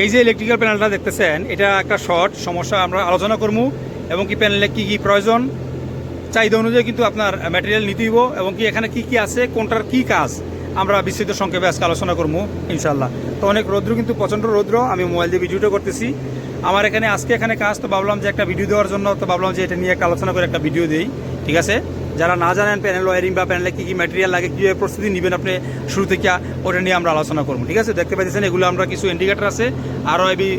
এই যে ইলেকট্রিক্যাল প্যানেলটা দেখতেছেন, এটা একটা শর্ট সমস্যা আমরা আলোচনা করব এবং কি প্যানেলে কি কি প্রয়োজন, চাহিদা অনুযায়ী কিন্তু আপনার ম্যাটেরিয়াল নিতে হইব, এবং কি এখানে কি কি আছে, কোনটার কি কাজ, আমরা বিস্তৃত সংক্ষেপে আজকে আলোচনা করব ইনশাল্লাহ তো অনেক রৌদ্র কিন্তু, প্রচণ্ড রৌদ্র, আমি মোবাইল দিয়ে ভিডিওটা করতেছি। আমার এখানে, আজকে এখানে কাজ, তো ভাবলাম যে একটা ভিডিও দেওয়ার জন্য, তো ভাবলাম যে এটা নিয়ে একটা আলোচনা করে একটা ভিডিও দিই, ঠিক আছে? যারা না জানেন প্যানেল ওয়ারিং বা প্যানেলে কী কী ম্যাটেরিয়াল লাগে কীভাবে প্রস্তুতি নেবেন আপনি শুরু থেকে ওটা নিয়ে আমরা আলোচনা করব, ঠিক আছে? দেখতে পাচ্ছেন এগুলো আমরা কিছু ইন্ডিকেটার আছে, আরও এবি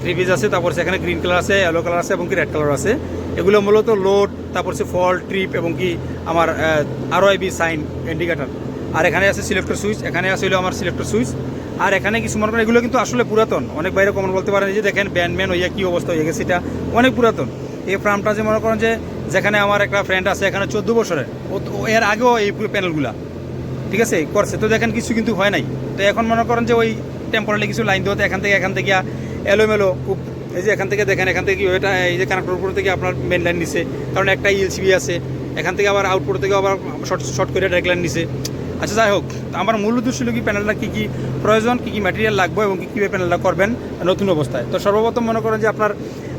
থ্রি পিস আছে, তারপর সেখানে গ্রিন কালার আছে ইয়েলো কালার আছে এবং কি রেড কালার আছে। এগুলো মূলত লোড তারপর সে ফল ট্রিপ এবং কি আমার আরও এবি সাইন ইন্ডিকেটার আর এখানে আছে সিলেক্টর সুইচ এখানে আছে হলো আমার সিলেক্টর সুইচ আর এখানে কিছু মনে করেন, এগুলো কিন্তু আসলে পুরাতন। অনেক বাইরে কমন বলতে পারেন যে দেখেন ব্যান্ডম্যান হইয়া কী অবস্থা হয়ে গেছে, এটা অনেক পুরাতন। এই ফার্মটা যে মনে করেন যে যেখানে আমার একটা ফ্রেন্ড আছে, এখানে চোদ্দ বছরের। ও এর আগেও এই প্যানেলগুলা ঠিক আছে? করছে। তো দেখেন, কিছু কিন্তু হয় নাই। তো এখন মনে করেন যে ওই টেম্পোরারি কিছু লাইন দেওয়াতে এখান থেকে এখান থেকে এলোমেলো খুব, এই যে এখান থেকে দেখেন, এখান থেকে এটা এই যে কানেক্টর উপর থেকে আপনার মেন লাইন নিছে। কারণ একটা ইএলসিবি আছে। এখান থেকে আবার আউটপুট থেকে আবার শর্ট শর্ট করে ডাইরেক্ট লাইন নিছে। আচ্ছা যাই হোক। আমার মূল উদ্দেশ্য হলো কি প্যানেলটা কী কী প্রয়োজন, কী কী ম্যাটেরিয়াল লাগবে এবং কী কীভাবে প্যানেলটা করবেন নতুন অবস্থায়। তো সর্বপ্রথম মনে করেন যে আপনার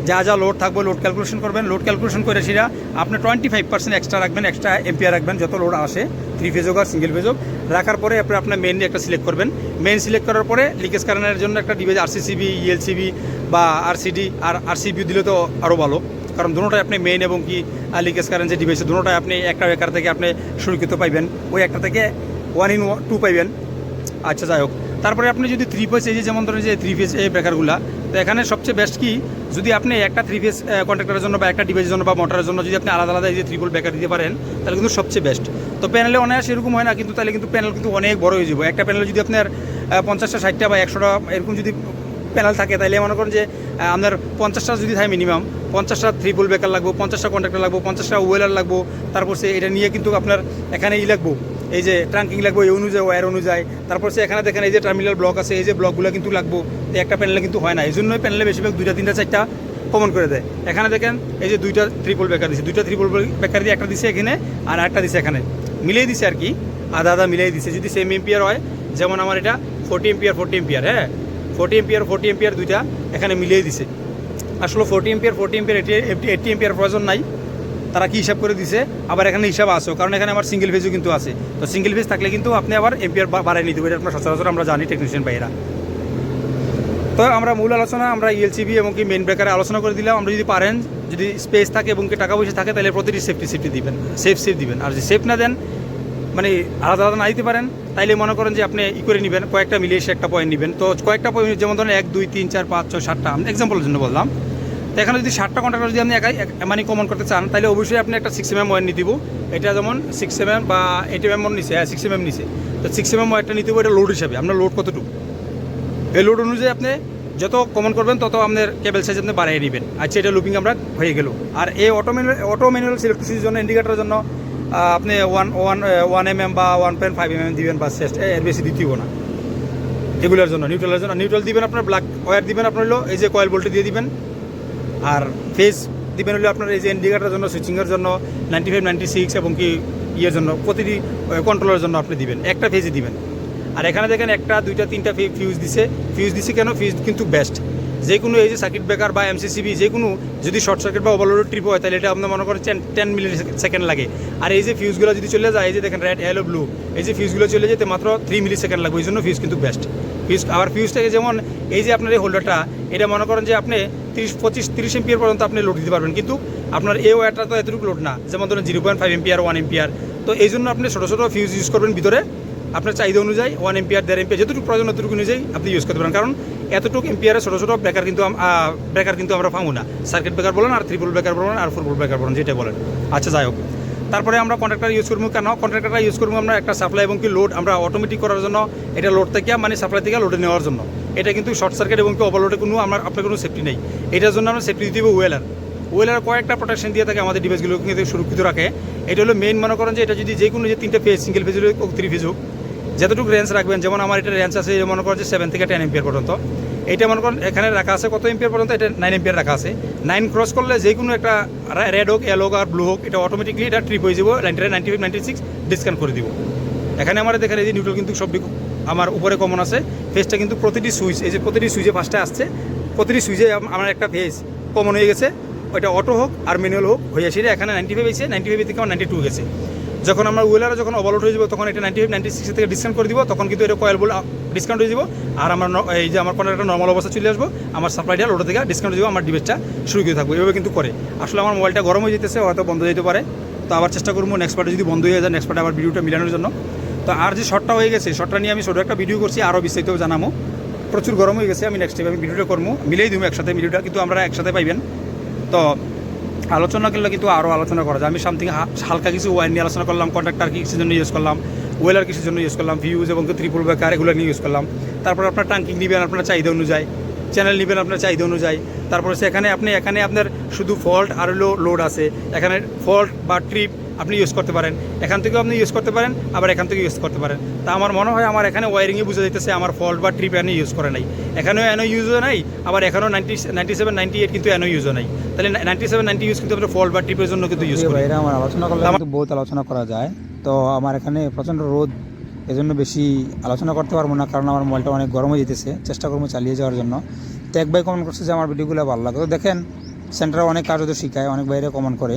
যা যা লোড থাকবে লোড ক্যালকুলেশন করবেন। লোড ক্যালকুলেশন করে সেটা আপনি টোয়েন্টি ফাইভ পার্সেন্ট এক্সট্রা রাখবেন এক্সট্রা এম্পিয়ার রাখবেন, যত লোড আসে। থ্রি ফেজ হোক আর সিঙ্গেল ফেজ হোক। রাখার পরে আপনি আপনার মেইন একটা সিলেক্ট করবেন। মেন সিলেক্ট করার পরে লিকেজ কারেন্টের জন্য একটা ডিভাইস আরসিসিবি ইএলসিবি বা আরসিডি আর আরসিবি দিলে তো আরও ভালো। কারণ দুটোটাই আপনি মেইন এবং কি লিকেজ কারেন্ট যে ডিভাইস দুটোটাই আপনি একটা বেকার থেকে আপনি সুরক্ষিত পাইবেন। ওই একটা থেকে ওয়ান ইন টু পাইবেন। আচ্ছা যাই হোক। তারপরে আপনি যদি থ্রি ফেজ এই যেমন ধরেন যে থ্রি ফেজ এই ব্রেকারগুলা তো এখানে সবচেয়ে বেস্ট কি? যদি আপনি একটা থ্রি ফেজ কন্ট্রাক্টরের জন্য বা একটা ডিভাইসের জন্য বা মোটরের জন্য যদি আপনি আলাদা আলাদা এই যে ত্রিপল ব্রেকার দিতে পারেন, তাহলে কিন্তু সবচেয়ে বেস্ট তো প্যানেলে অনেক সেরকম হয় না, কিন্তু তাহলে কিন্তু প্যানেল কিন্তু অনেক বড় হয়ে যাবে। একটা প্যানেলে যদি আপনার পঞ্চাশটা, ষাটটা বা একশোটা এরকম যদি প্যানেল থাকে, তাহলে মনে করেন যে আপনার পঞ্চাশটা যদি থাকে মিনিমাম পঞ্চাশটা থ্রিপল ব্রেকার লাগবো, পঞ্চাশটা কন্ট্রাক্টর লাগবো, পঞ্চাশটা ওয়েলার লাগবো, তারপর সে এটা নিয়ে কিন্তু আপনার এখানে ই লাগবো। এই যে ট্রাঙ্কিং লাগবে এই অনুযায়ী ওয়্যার অনুযায়ী। তারপর সে এখানে দেখেন, এই যে টার্মিনাল ব্লক আছে, এই যে ব্লকগুলো কিন্তু লাগবো। একটা প্যানেলে কিন্তু হয় না। এই জন্যই প্যানেলে বেশিরভাগ দুইটা, তিনটা, চারটা কমন করে দেয়। এখানে দেখেন, এই যে দুইটা ট্রিপল বেকার দিছে। দুইটা ট্রিপল বেকার দিয়ে একটা দিছে এখানে, আর একটা দিছে এখানে। মিলিয়ে দিছে আর কি। আধা আধা মিলিয়ে দিছে। যদি সেম এম্পিয়ার হয়, যেমন আমার এটা ফোর্টি এম্পিয়ার ফোর্টি এম্পিয়ার হ্যাঁ? ফোর্টি এম্পিয়ার ফোর্টি এম্পিয়ার দুইটা এখানে মিলিয়ে দিছে। আসলে forty ampere forty ampere eighty eighty ampere প্রয়োজন নাই। তারা কি হিসাব করে দিছে? আবার এখানে হিসাব আসো কারণ এখানে আমার সিঙ্গেল ফেজও কিন্তু আছে। তো সিঙ্গেল ফেজ থাকলে কিন্তু আপনি আবার এম্পিয়ার বাড়াই নিতে পারেন। আপনার সচরাচর আমরা জানি টেকনিশিয়ান ভাইয়েরা। তো আমরা মূল আলোচনা, আমরা ইএলসিবি এবং কি মেন ব্রেকারে আলোচনা করে দিলাম। আমরা যদি পারেন, যদি স্পেস থাকে এবং কি টাকা পয়সা থাকে, তাহলে প্রতিটি সেফটি সেফটি দিবেন। সেফ সেফ দিবেন। আর যদি সেফ না দেন মানে আলাদা আলাদা না দিতে পারেন, তাইলে মনে করেন যে আপনি ই করে নেবেন, কয়েকটা মিলিয়ে সে একটা পয়েন্ট নেবেন। তো কয়েকটা পয়েন্ট যেমন ধরেন এক, দুই, তিন, চার, পাঁচ, ছয়, সাতটা। আমি এক্সাম্পলের জন্য বললাম। তো এখানে যদি ষাটটা কন্ট্রাক্টর যদি আপনি একাই, এক- মানে কমন করতে চান, তাহলে অবশ্যই আপনি একটা সিক্স এম এম ওয়ার নিতে দিব এটা যেমন সিক্স এম এম বা এইট এম এম নিছে হ্যাঁ সিক্স এম এম নিছে তো সিক্স এম ওয়ারটা নিতে এটা লোড হিসাবে। আপনার লোড কতটুকু? এই লোড অনুযায়ী আপনি যত কমন করবেন, তত আপনার কেবল সাইজ আপনি বাড়িয়ে নেবেন। আচ্ছা এটা লুপিং আমরা হয়ে গেল। আর এই অটো ম্যানুয়াল অটো ম্যানুয়াল সিলেক্ট্রিসিটির জন্য ইন্ডিকেটারের জন্য আপনি one one one M M বা one point five M M দিবেন বা সেস্ট এর বেশি দিতেও না। এগুলোর জন্য নিউট্রালের জন্য। নিউট্রাল দিবেন আপনার ব্ল্যাক ওয়্যার দিবেন, আপনার এই যে কয়েল ভোল্টে দিয়ে দিবেন। আর ফেজ দিবেন হলে আপনার এই যে ইন্ডিকেটার জন্য সুইচিংয়ের জন্য নাইনটি ফাইভ নাইনটি সিক্স এবং কি ইয়ের জন্য, প্রতিটি কন্ট্রোলের জন্য আপনি দিবেন, একটা ফেজই দিবেন। আর এখানে দেখেন একটা, দুইটা, তিনটা ফিউজ দিছে। ফিউজ দিছে কেন? ফিউজ কিন্তু বেস্ট যে কোনো এই যে সার্কিট ব্রেকার বা এমসিসিবি যে কোনো যদি শর্ট সার্কিট বা ওভারলোড ট্রিপ হয়, তাহলে এটা আপনার মনে করেন টেন মিলি সেকেন্ড লাগে। আর এই যে ফিউজগুলো যদি চলে যায়, এই যে দেখেন রেড ইয়েলো ব্লু এই যে ফিউজগুলো চলে যেতে মাত্র থ্রি মিলি সেকেন্ড লাগবে এই জন্য ফিউজ কিন্তু বেস্ট ফিউজ আবার ফিউজটাকে যেমন এই যে আপনার এই হোল্ডারটা এটা মনে করেন যে আপনি তিরিশ, পঁচিশ, তিরিশ এম্পিয়ার পর্যন্ত আপনি লোড দিতে পারবেন। কিন্তু আপনার এই ওয়ারটা তো এতটুকু লোড না, যেমন ধরেন zero point five ampere one ampere তো এই জন্য আপনি ছোটো ছোটো ফিউজ ইউজ করবেন ভিতরে। আপনার চাহিদা অনুযায়ী ওয়ান এম্পিয়ার দেড় এম্পিয়ার যতটুকু প্রয়োজন ততটুকু অনুযায়ী আপনি ইউজ করতে পারেন। কারণ এতটুকু এম্পিয়ারে ছোটো ছোটো ব্রেকার কিন্তু ব্রেকার কিন্তু আমরা পাবো না। সার্কিট ব্রেকার বলেন আর ত্রিপুল ব্রেকার বলেন আর ফোরপুল ব্রেকার বলেন যেটা বলেন। আচ্ছা যাই হোক। তারপরে আমরা কন্ট্রাক্টর ইউজ করব। কেন? কন্ট্রাক্টরটা ইউজ করব আমরা একটা সাপ্লাই এবং কি লোড আমরা অটোমেটিক করার জন্য, এটা লোড থেকে মানে সাপ্লাই থেকে লোডে নেওয়ার জন্য। এটা কিন্তু শর্ট সার্কিট এবং কি ওভারলোডে কোনো আমার, আপনার কোনো সেফটি নেই। এটার জন্য আমরা সেফটি দিতে হবে ওয়েলার ওয়েলার কয়েকটা প্রোটেকশন দিয়ে থাকে আমাদের ডিভাইসগুলো কিন্তু সুরক্ষিত রাখে। এটা হলো মেইন মনে করেন যে, এটা যদি যে কোনো যে তিনটে ফেজ সিঙ্গেল ফেজ হোক থ্রি ফেজ হোক যতটুকু রেঞ্জ রাখবেন, যেমন আমার এটা রেঞ্জ আছে, মনে করেন যে সেভেন থেকে টেন এম্পিয়ার পর্যন্ত। এটা মনে করেন এখানে রাখা আছে কত এম্পিয়ার পর্যন্ত? এটা নাইন এম্পিয়ার রাখা আছে। নাইন ক্রস করলে যে কোনো একটা রেড হোক ইয়েলো হোক আর ব্লু হোক, এটা অটোমেটিকলি এটা ট্রিপ হয়ে যাব ninety ninety five ninety six discount করে দিব। এখানে আমার দেখেন এই যে নিউট্রাল কিন্তু সব আমার উপরে কমন আছে। ফেসটা কিন্তু প্রতিটি সুইচ এই যে প্রতিটি সুইচে ফার্স্টে আসছে। প্রতিটি সুইচে আমার একটা ফেস কমন হয়ে গেছে। ওইটা অটো হোক আর ম্যানুয়াল হোক, হয়ে সেটা এখানে নাইনটি ফাইভ এসে নাইনটি ফাইভ থেকে আমার নাইনটি টু গেছে যখন আমার ওয়েলারে যখন ওভারলোড হয়ে যাবে, তখন এটা নাইনটি ফাইভ নাইনটি সিক্স থেকে ডিসকাউন্ট করে দিব, তখন কিন্তু এটা কয়েল বলে ডিসকাউন্ট হয়ে যাব। আর আমার এই যে আমার কোনো একটা নর্মাল অবস্থা চলে আসব, আমার সাপ্লাই ডাল ওটা থেকে ডিসকাউন্ট দিব আমার ডিভাইসটা শুরু করে থাকব। এভাবে কিন্তু করে। আসলে আমার মোবাইলটা গরম হয়ে যেতেছে, হয়তো বন্ধ যেতে পারে। তো আবার চেষ্টা করব নেক্সট পার্টে যদি বন্ধ হয়ে যায় নেক্সট পার্টে আবার ভিডিওটা মিলানোর জন্য। তো আর যে শর্টটা হয়ে গেছে শর্টটা নিয়ে আমি ছোটো একটা ভিডিও করছি আরও বিস্তারিত জানাব প্রচুর গরম হয়ে গেছে, আমি নেক্সট টাইম আমি ভিডিওটা করব। মিলেই দিব একসাথে, ভিডিওটা কিন্তু আমরা একসাথে পাইবেন। তো আলোচনা করলে কিন্তু আরও আলোচনা করা যায়। আমি সামথিং হালকা কিছু ওয়াইন নিয়ে আলোচনা করলাম কন্ট্রাক্টার কিসের জন্য ইউজ করলাম ওয়েলার কিসের জন্য ইউজ করলাম ভিউজ এবং ত্রিপুল বেকার এগুলো নিয়ে ইউজ করলাম। তারপর আপনার টাঙ্কিং নেবেন আপনার চাহিদা অনুযায়ী চ্যানেল নেবেন আপনার চাহিদা অনুযায়ী। তারপর সেখানে আপনি এখানে আপনার শুধু ফল্ট আর লো লোড আছে। এখানে ফল্ট বা ট্রিপ আপনি ইউজ করতে পারেন। এখান থেকেও আপনি ইউজ করতে পারেন আবার এখান থেকে ইউজ করতে পারেন। তা আমার মনে হয় আমার এখানে ওয়ারিংয়ে বুঝে যাইতেছে আমার ফল্ট বা ট্রিপ এনে ইউজ করে নাই। এখানেও এনো ইউজও নাই আবার এখানেও ninety ninety seven ninety eight কিন্তু এনো ইউজও নাই। তাহলে নাইনটি সেভেন নাইনটি ইউজ কিন্তু আমরা ফল্ট বা ট্রিপের জন্য কিন্তু ইউজ করি। আমার আলোচনা করলে আমাকে বহুত আলোচনা করা যায়। তো আমার এখানে প্রচণ্ড রোদ এজন্য বেশি আলোচনা করতে পারব না কারণ আমার মোবাইলটা অনেক গরম হয়ে যেতেছে চেষ্টা করব চালিয়ে যাওয়ার জন্য। তো এক ভাই কমেন্ট করছে যে আমার ভিডিওগুলো ভালো লাগে। তো দেখেন সেন্টারে অনেক কাজ ওদের শিখায় অনেক বাইরে কমেন্ট করে।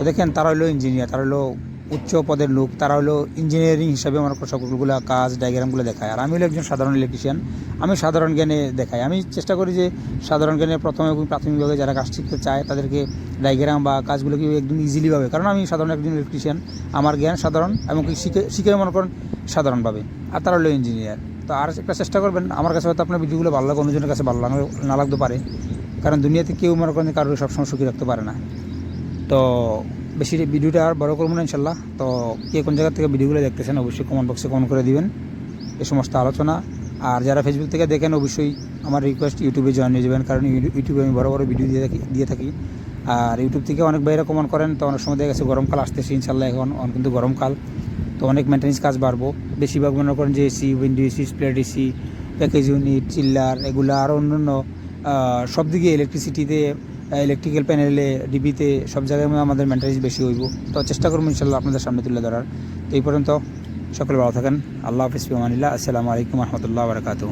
তো দেখেন, তারা হলো ইঞ্জিনিয়ার তারা হলো উচ্চ পদের লোক, তারা হলো ইঞ্জিনিয়ারিং হিসাবে আমার সকলগুলো কাজ ডায়াগ্রামগুলো দেখায়। আর আমি হলো একজন সাধারণ ইলেকট্রিশিয়ান আমি সাধারণ জ্ঞানে দেখাই। আমি চেষ্টা করি যে সাধারণ জ্ঞানে প্রথমে এবং প্রাথমিকভাবে যারা কাজ শিখতে চায়, তাদেরকে ডায়াগ্রাম বা কাজগুলো কি একদম ইজিলিভাবে কারণ আমি সাধারণ একজন ইলেকট্রিশিয়ান আমার জ্ঞান সাধারণ এবং শিখে শিখে মনে করেন সাধারণভাবে আর তারা হলো ইঞ্জিনিয়ার তো আর একটা চেষ্টা করবেন, আমার কাছে হয়তো আপনার ভিডিওগুলো ভালো লাগে অন্যজনের কাছে ভালো লাগলে- না লাগতে পারে। কারণ দুনিয়াতে কেউ মনে করেন কারোর সবসময় সুখী রাখতে পারে না। তো বেশি ভিডিওটা আর বড় করব না ইনশাল্লাহ। তো কে কোন জায়গা থেকে ভিডিওগুলো দেখতেছেন অবশ্যই কমেন্ট বক্সে কমেন্ট করে দিবেন। এ সমস্ত আলোচনা। আর যারা ফেসবুক থেকে দেখেন অবশ্যই আমার রিকোয়েস্ট ইউটিউবে জয়েন হয়ে যাবেন। কারণ ইউটিউবে আমি বড় বড় ভিডিও দিয়ে থাকি দিয়ে থাকি। আর ইউটিউব থেকে অনেক বাইরে কমেন্ট করেন তো অনেক সময় দেখা গেছে গরমকাল আসতেছে ইনশাল্লাহ। এখন কিন্তু গরমকাল তো অনেক মেনটেন্স কাজ বাড়বো। বেশিরভাগ মনে করেন যে AC window AC split AC package unit chiller এগুলো আর অন্যান্য আহ, সব দিকে ইলেকট্রিসিটিতে ইলেকট্রিক্যাল প্যানেলে ডিবিতে সব জায়গায় আমাদের মেনটেন্স বেশি হইব। তো চেষ্টা করব ইনশাল্লাহ আপনাদের সামনে তুলে ধরার। তো এই পর্যন্ত সকলে ভালো থাকেন। আল্লাহ হাফিজ, বিমানিল্লাহ। আসসালামু আলাইকুম রহমতুল্লাহ বারকাতুহ।